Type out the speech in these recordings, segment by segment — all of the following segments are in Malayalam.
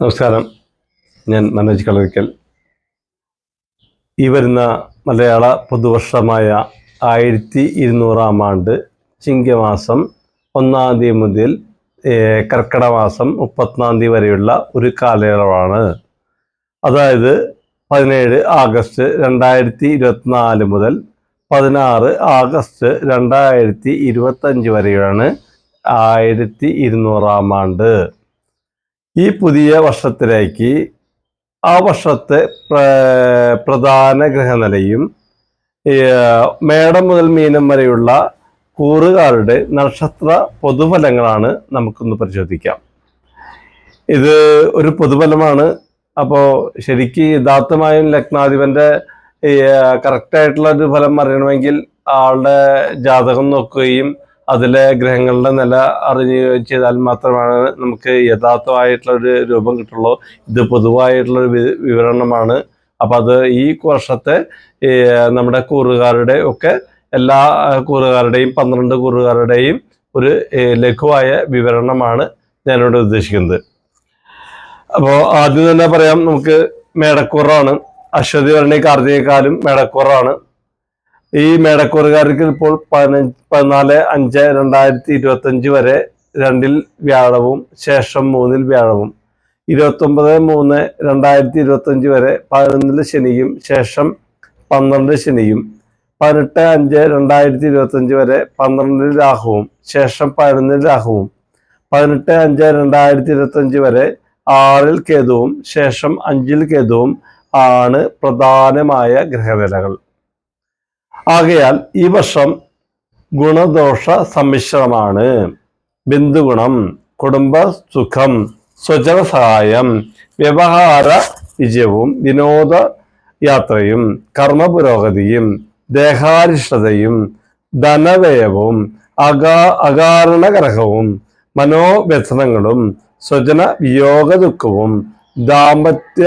നമസ്കാരം. ഞാൻ മനോജ് കളരിക്കൽ. ഈ വരുന്ന മലയാള പുതുവർഷമായ ആയിരത്തി ഇരുന്നൂറാം ആണ്ട് ചിങ്ങമാസം ഒന്നാം തീയതി മുതൽ കർക്കിടമാസം മുപ്പത്തൊന്നാം തീയതി വരെയുള്ള ഒരു കാലയളവാണ്. അതായത് പതിനേഴ് ആഗസ്റ്റ് രണ്ടായിരത്തി ഇരുപത്തിനാല് മുതൽ പതിനാറ് ആഗസ്റ്റ് രണ്ടായിരത്തി ഇരുപത്തഞ്ച് വരെയാണ് ആയിരത്തി ഇരുന്നൂറാം ആണ്ട്. ഈ പുതിയ വർഷത്തിലേക്ക് ആ വർഷത്തെ പ്ര- പ്രധാന ഗ്രഹനിലയും മേടം മുതൽ മീനം വരെയുള്ള കൂറുകാരുടെ നക്ഷത്ര പൊതുഫലങ്ങളാണ് നമുക്കൊന്ന് പരിശോധിക്കാം. ഇത് ഒരു പൊതുഫലമാണ്. അപ്പോൾ ശരിക്ക് യഥാർത്ഥമായും ലഗ്നാധിപന്റെ കറക്റ്റായിട്ടുള്ള ഒരു ഫലം അറിയണമെങ്കിൽ ആളുടെ ജാതകം നോക്കുകയും അതിലെ ഗ്രഹങ്ങളുടെ നില അറിഞ്ഞു ചെയ്താൽ മാത്രമാണ് നമുക്ക് യഥാർത്ഥമായിട്ടുള്ള ഒരു രൂപം കിട്ടുള്ളൂ. ഇത് പൊതുവായിട്ടുള്ള ഒരു വിവരണമാണ്. അപ്പം അത് ഈ വർഷത്തെ നമ്മുടെ കൂറുകാരുടെ ഒക്കെ എല്ലാ കൂറുകാരുടെയും പന്ത്രണ്ട് കൂറുകാരുടെയും ഒരു ലഘുവായ വിവരണമാണ് ഞാനിവിടെ ഉദ്ദേശിക്കുന്നത്. അപ്പോൾ ആദ്യം തന്നെ പറയാം നമുക്ക് മേടക്കൂറാണ്. അശ്വതി ഭരണി കാർത്തികക്കാലും മേടക്കൂറാണ്. ഈ മേടക്കൂറുകാർക്ക് ഇപ്പോൾ പതിനഞ്ച് പതിനാല് അഞ്ച് രണ്ടായിരത്തി ഇരുപത്തി അഞ്ച് വരെ രണ്ടിൽ വ്യാഴവും ശേഷം മൂന്നിൽ വ്യാഴവും. ഇരുപത്തൊമ്പത് മൂന്ന് രണ്ടായിരത്തി ഇരുപത്തി അഞ്ച് വരെ പതിനൊന്നിൽ ശനിയും ശേഷം പന്ത്രണ്ട് ശനിയും. പതിനെട്ട് അഞ്ച് രണ്ടായിരത്തി ഇരുപത്തി അഞ്ച് വരെ പന്ത്രണ്ടിൽ രാഹുവും ശേഷം പതിനൊന്നിൽ രാഹുവും. പതിനെട്ട് അഞ്ച് രണ്ടായിരത്തി ഇരുപത്തി അഞ്ച് വരെ ആറിൽ കേതുവും ശേഷം അഞ്ചിൽ കേതുവും ആണ് പ്രധാനമായ ഗ്രഹനിലകൾ ആകയാൽ ഈ വർഷം ഗുണദോഷ സമ്മിശ്രമാണ്. ബന്ധുഗുണം കുടുംബ സുഖം സ്വജന സഹായം വ്യവഹാര വിജയവും വിനോദ യാത്രയും കർമ്മ പുരോഗതിയും ദേഹാരിഷ്ടതയും ധനവ്യയവും അകാ അകാരണകരഹവും മനോവ്യസനങ്ങളും സ്വജന വിയോഗ ദുഃഖവും ദാമ്പത്യ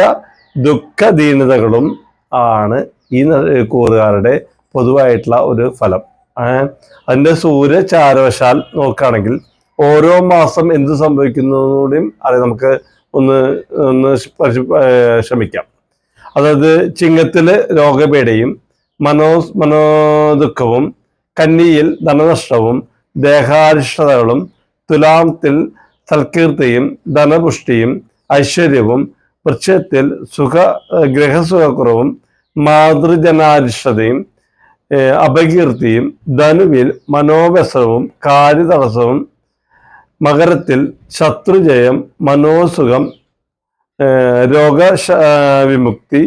ദുഃഖദീനതകളും ആണ് ഈ കൂറുകാരുടെ പൊതുവായിട്ടുള്ള ഒരു ഫലം. അതിന്റെ അതിന്റെ സൂര്യ ചാരവശാൽ നോക്കുകയാണെങ്കിൽ ഓരോ മാസം എന്ത് സംഭവിക്കുന്നതുകൂടിയും അത് നമുക്ക് ഒന്ന് ഒന്ന് ശ്രമിക്കാം. അതായത് ചിങ്ങത്തിൽ രോഗപേടയും മനോ മനോദുഃഖവും കന്നിയിൽ ധനനഷ്ടവും ദേഹാരിഷ്ടതകളും തുലാമത്തിൽ സൽകീർത്തിയും ധനപുഷ്ടിയും ഐശ്വര്യവും വൃക്ഷത്തിൽ സുഖ ഗ്രഹസുഖക്കുറവും മാതൃജനാരിഷ്ടതയും അപകീർത്തിയും ധനുവിൽ മനോവ്യസനവും കാര്യതടസ്സവും മകരത്തിൽ ശത്രുജയം മനോസുഖം രോഗ വിമുക്തി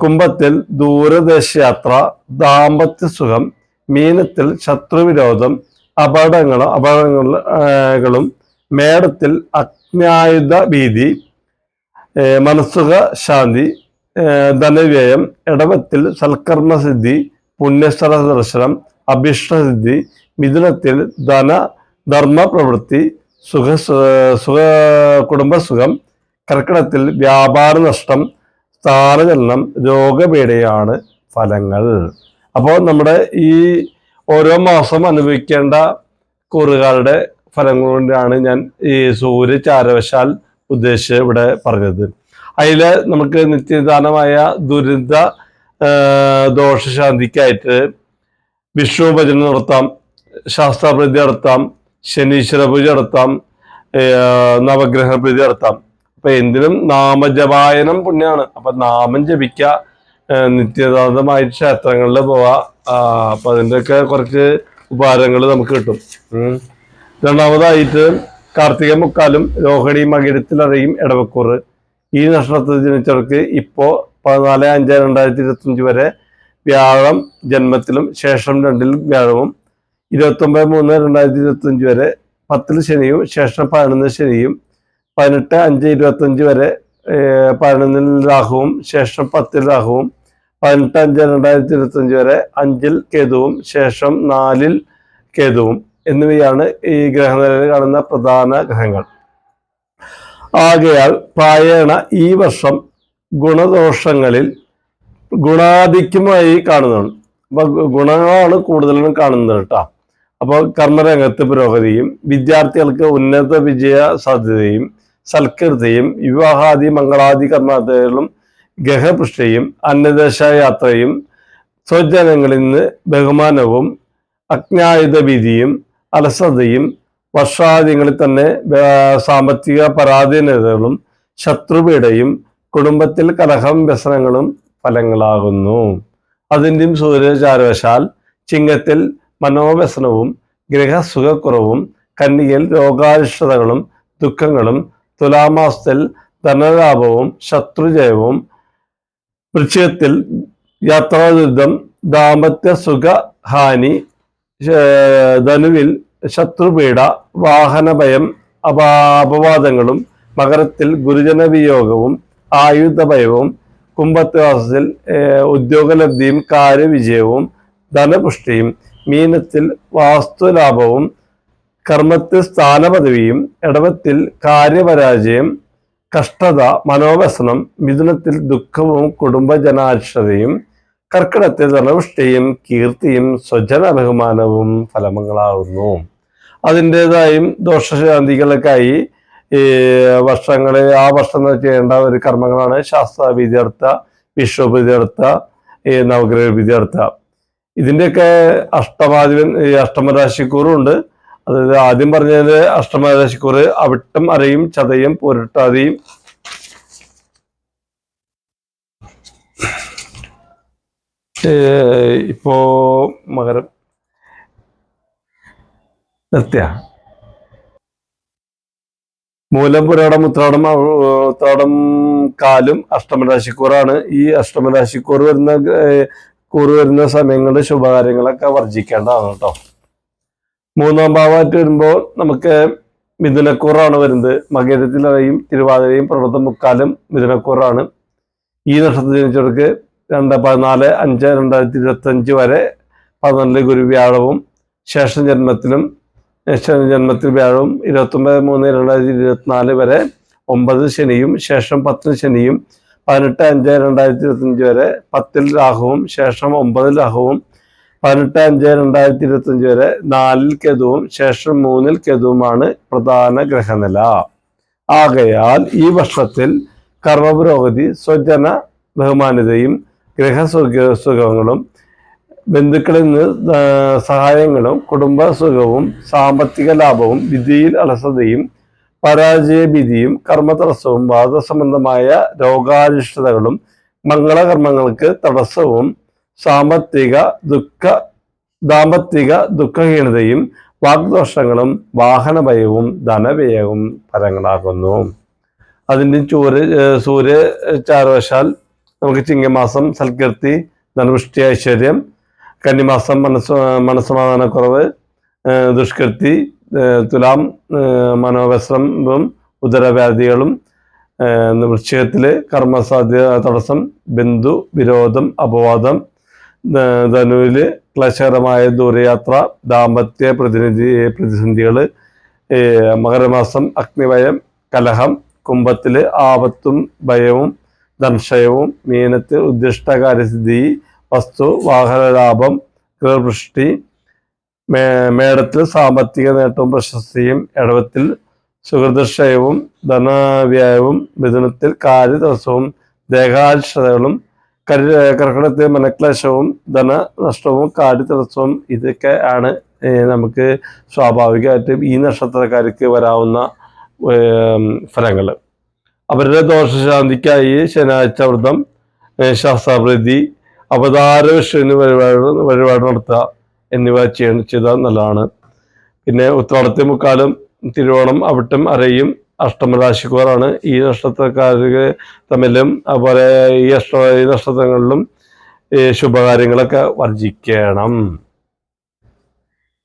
കുംഭത്തിൽ ദൂരദേശയാത്ര ദാമ്പത്യ സുഖം മീനത്തിൽ ശത്രുവിരോധം അപകടങ്ങളും അപകടങ്ങളും മേടത്തിൽ അജ്ഞായുധ ഭീതി മനസ്സുഖ ശാന്തി ധനവ്യയം ഇടവത്തിൽ സൽക്കർമ്മസിദ്ധി പുണ്യസ്ഥല ദർശനം അഭിഷ്ടസിദ്ധി മിഥുനത്തിൽ ധന ധർമ്മ പ്രവൃത്തി സുഖ സുഖ കുടുംബസുഖം കർക്കിടത്തിൽ വ്യാപാര നഷ്ടം സ്ഥാനചലനം രോഗപീഠയാണ് ഫലങ്ങൾ. അപ്പോൾ നമ്മുടെ ഈ ഓരോ മാസം അനുഭവിക്കേണ്ട കൂറുകാരുടെ ഫലങ്ങൾ കൊണ്ടാണ് ഞാൻ ഈ സൂര്യ ചാരവശാൽ ഉദ്ദേശിച്ച് ഇവിടെ പറഞ്ഞത്. അതിൽ നമുക്ക് നിത്യദാനമായ ദുരിത ദോഷശാന്തിക്കായിട്ട് വിഷ്ണു ഭജന നടത്താം ശാസ്ത്രപ്രീതി നടത്താം ശനീശ്വര പൂജ നടത്താം നവഗ്രഹ പ്രീതി നടത്താം. അപ്പൊ എന്തിനും നാമജപായനം പുണ്യാണ്. അപ്പൊ നാമം ജപിക്ക ഏ, ക്ഷേത്രങ്ങളിൽ പോവാ. അപ്പൊ അതിന്റെയൊക്കെ കുറച്ച് ഉപകാരങ്ങൾ നമുക്ക് കിട്ടും. രണ്ടാമതായിട്ട് കാർത്തിക മുക്കാലും രോഹിണി മകിരത്തിലറിയും ഇടവക്കൂറ് ഈ നക്ഷത്രത്തിൽ ജനിച്ചവർക്ക് ഇപ്പോ പതിനാല് അഞ്ച് രണ്ടായിരത്തി ഇരുപത്തി അഞ്ച് വരെ വ്യാഴം ജന്മത്തിലും ശേഷം രണ്ടിലും വ്യാഴവും. ഇരുപത്തൊമ്പത് മൂന്ന് രണ്ടായിരത്തി ഇരുപത്തി അഞ്ച് വരെ പത്തിൽ ശനിയും ശേഷം പതിനൊന്ന് ശനിയും പതിനെട്ട് അഞ്ച് ഇരുപത്തി അഞ്ച് വരെ പതിനൊന്നിൽ രാഹുവും ശേഷം പത്തിൽ രാഹുവും പതിനെട്ട് അഞ്ച് രണ്ടായിരത്തി ഇരുപത്തി അഞ്ച് വരെ അഞ്ചിൽ കേതുവും ശേഷം നാലിൽ കേതുവും എന്നിവയാണ് ഈ ഗ്രഹനിലയിൽ കാണുന്ന പ്രധാന ഗ്രഹങ്ങൾ. ആകയാൽ പ്രായണ ഈ വർഷം ഗുണദോഷങ്ങളിൽ ഗുണാധിക്യമായി കാണുന്നതാണ്. അപ്പൊ ഗു- ഗുണങ്ങളാണ് കൂടുതലും കാണുന്നത് കേട്ടോ. അപ്പോൾ കർമ്മരംഗത്ത് പുരോഗതിയും വിദ്യാർത്ഥികൾക്ക് ഉന്നത വിജയ സാധ്യതയും സൽകീർത്തിയും വിവാഹാദി മംഗളാദി കർമ്മങ്ങളും ഗഹപുഷ്ടിയും അന്നദേശ യാത്രയും സ്വജനങ്ങളിൽ നിന്ന് ബഹുമാനവും അജ്ഞായുധ വിധിയും അലസതയും വർഷാദികളിൽ തന്നെ സാമ്പത്തിക പരാധീനതകളും ശത്രുപീഡയും കുടുംബത്തിൽ കലഹം വ്യസനങ്ങളും ഫലങ്ങളാകുന്നു. അതിന്റെയും സൂര്യചാരവശാൽ ചിങ്ങത്തിൽ മനോവ്യസനവും ഗൃഹസുഖക്കുറവും കന്നിയിൽ രോഗാരിഷ്ടതകളും ദുഃഖങ്ങളും തുലാമാസത്തിൽ ധനലാഭവും ശത്രുജയവും വൃക്ഷത്തിൽ യാത്രാദുരിതം ദാമ്പത്യ സുഖഹാനി ധനുവിൽ ശത്രുപീഡ വാഹനഭയം അപാപവാദങ്ങളും മകരത്തിൽ ഗുരുജന വിയോഗവും ആയുധഭയവും കുംഭത്വാസത്തിൽ ഉദ്യോഗലബ്ധിയും കാര്യവിജയവും ധനപുഷ്ടിയും മീനത്തിൽ വാസ്തുലാഭവും കർമ്മത്തിൽ സ്ഥാനപദവിയും ഇടവത്തിൽ കാര്യപരാജയം കഷ്ടത മനോവ്യസനം മിഥുനത്തിൽ ദുഃഖവും കുടുംബജനാശ്രതയും കർക്കിടത്തിൽ ധനപുഷ്ടിയും കീർത്തിയും സ്വജന ബഹുമാനവും ഫലങ്ങളാകുന്നു അതിന്റെതായും ദോഷശാന്തികൾക്കായി ഈ വർഷങ്ങളിൽ ആ വർഷം ചെയ്യേണ്ട ഒരു കർമ്മങ്ങളാണ് ശാസ്ത്ര വിദ്യാർത്ഥ വിശ്വവിദ്യാർത്ഥ ഈ നവഗ്രഹ വിദ്യാർത്ഥ ഇതിന്റെയൊക്കെ അഷ്ടമാധിപൻ ഈ അഷ്ടമരാശിക്കൂറും ഉണ്ട് അതായത് ആദ്യം പറഞ്ഞത് അഷ്ടമരാശിക്കൂറ് അവിട്ടം അരയും ചതയും പുരട്ടാതിയും. ഇപ്പോ മകരം നിർത്തിയ. മൂലം പുരാടം ഉത്രാടം ഉത്രാടം കാലും അഷ്ടമരാശിക്കൂറാണ്. ഈ അഷ്ടമരാശിക്കൂർ വരുന്ന കൂറ് വരുന്ന സമയങ്ങളിൽ ശുഭകാര്യങ്ങളൊക്കെ വർജിക്കേണ്ടതാണ് കേട്ടോ. മൂന്നാം ഭാവമായിട്ട് വരുമ്പോൾ നമുക്ക് മിഥുനക്കൂറാണ് വരുന്നത്. മകരത്തിലറയും തിരുവാതിരയും പ്രവർത്തം മുക്കാലും മിഥുനക്കൂറാണ്. ഈ നക്ഷത്രത്തിൽ ജനിച്ചവർക്ക് രണ്ട് പതിനാല് അഞ്ച് രണ്ടായിരത്തി ഇരുപത്തി അഞ്ച് വരെ പതിനാലിൽ ഗുരു വ്യാഴവും ശേഷം ജന്മത്തിലും ജന്മത്തിൽ വ്യാഴവും ഇരുപത്തൊമ്പത് മൂന്ന് രണ്ടായിരത്തി ഇരുപത്തിനാല് വരെ ഒമ്പത് ശനിയും ശേഷം പത്തിന് ശനിയും പതിനെട്ട് അഞ്ച് രണ്ടായിരത്തി ഇരുപത്തഞ്ച് വരെ പത്തിൽ രാഹുവും ശേഷം ഒമ്പതിൽ രാഹുവും പതിനെട്ട് അഞ്ച് രണ്ടായിരത്തി ഇരുപത്തഞ്ച് വരെ നാലിൽ കെതുവും ശേഷം മൂന്നിൽ കെതുവുമാണ് പ്രധാന ഗ്രഹനില. ആകയാൽ ഈ വർഷത്തിൽ കർമ്മപുരോഗതി സ്വജന ബഹുമാനതയും ഗ്രഹസുഖ സുഖങ്ങളും ബന്ധുക്കളിൽ നിന്ന് സഹായങ്ങളും കുടുംബസുഖവും സാമ്പത്തിക ലാഭവും വിധിയിൽ അലസതയും പരാജയഭീതിയും കർമ്മതടസ്സവും വാദസംബന്ധമായ രോഗാരിഷ്ടതകളും മംഗളകർമ്മങ്ങൾക്ക് തടസ്സവും സാമ്പത്തിക ദുഃഖ ദാമ്പത്തിക ദുഃഖഹീനതയും വാഗ്ദോഷങ്ങളും വാഹനഭയവും ധനവ്യയവും ഫലങ്ങളാകുന്നു. അതിന്റെ ചൂര് സൂര്യ ചാരവശാൽ നമുക്ക് ചിങ്ങമാസം സൽകീർത്തി ധനുഷ്ടി ഐശ്വര്യം കന്നിമാസം മനസ് മനസ്സമാധാനക്കുറവ് ദുഷ്കൃത്തി തുലാം മനോവിശ്രമവും ഉദരവ്യാധികളും വൃശ്ചികത്തിൽ കർമ്മസാധ്യത തടസ്സം ബന്ധു വിരോധം അപവാദം ധനുവിൽ ക്ലേശകരമായ ദൂരയാത്ര ദാമ്പത്യ പ്രതിനിധി പ്രതിസന്ധികൾ മകരമാസം അഗ്നിഭയം കലഹം കുംഭത്തിൽ ആപത്തും ഭയവും ദംശയവും മീനത്തിൽ ഉദ്ദിഷ്ട കാര്യസിദ്ധി വസ്തു വാഹന ലാഭം കൃഷി മേ മേടത്തിൽ സാമ്പത്തിക നേട്ടവും പ്രശസ്തിയും ഇടവത്തിൽ സുഹൃദക്ഷയവും ധനവ്യയവും മിഥുനത്തിൽ കാര്യതടസ്സവും ദേഹാരിഷ്ടതകളും കരി കർക്കിടത്തിൽ മനക്ലേശവും ധനനഷ്ടവും കാര്യതടസ്സവും ഇതൊക്കെ ആണ് നമുക്ക് സ്വാഭാവികമായിട്ടും ഈ നക്ഷത്രക്കാർക്ക് വരാവുന്ന ഫലങ്ങൾ. അവരുടെ ദോഷശാന്തിക്കായി ശനിയാഴ്ച വ്രതം ശാസ്ത്രാപ്രീതി അവതാര വിഷുവിന് വഴിപാട് വഴിപാട് നടത്തുക എന്നിവ ചെയ്യ ചെയ്താൽ നല്ലതാണ്. പിന്നെ ഉത്രാടത്തെ മുക്കാലും തിരുവോണം അവിട്ടം അരയും അഷ്ടമരാശിക്കുവാറാണ് ഈ നക്ഷത്രക്കാർക്ക് തമ്മിലും അതുപോലെ ഈ അഷ്ട ഈ നക്ഷത്രങ്ങളിലും ശുഭകാര്യങ്ങളൊക്കെ വർജിക്കണം.